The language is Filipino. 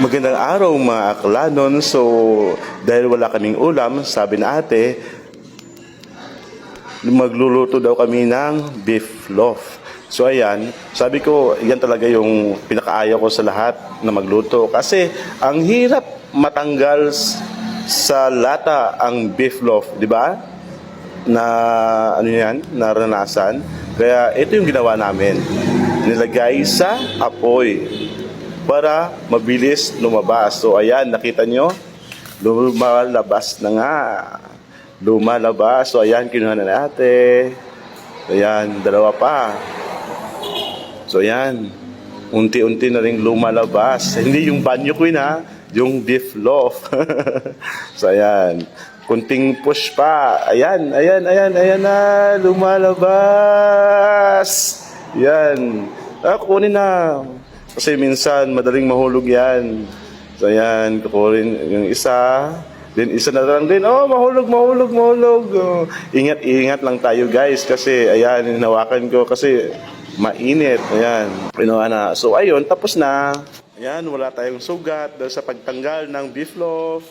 Magandang araw mga aklanon. So, dahil wala kaming ulam, sabi na ate, magluluto daw kami ng beef loaf. So ayan, sabi ko, yan talaga yung pinakaayaw ko sa lahat na magluto. Kasi ang hirap matanggal sa lata ang beef loaf, di ba? Na ano yan, naranasan. Kaya ito yung ginawa namin. Nilagay sa apoy para mabilis lumabas. So ayan, nakita nyo? Lumalabas na nga. Lumalabas. So ayan, kinuha na natin. Ayan, dalawa pa. So ayan, unti-unti na rin lumalabas. Hindi yung banyo queen ha, yung beef loaf. so ayan, kunting push pa. Ayan, ayan, ayan, ayan na, lumalabas. Yan. Ah, kukunin na. Kasi minsan, madaling mahulog yan. So ayan, kukunin yung isa. Then isa na lang din, oh, mahulog, mahulog, mahulog. Oh. Ingat, ingat lang tayo guys. Kasi, ayan, hinawakan ko. Kasi, mainit. Ayan, pinuha na. So, ayun, tapos na. Ayan, wala tayong sugat sa pagtanggal ng beef loaf.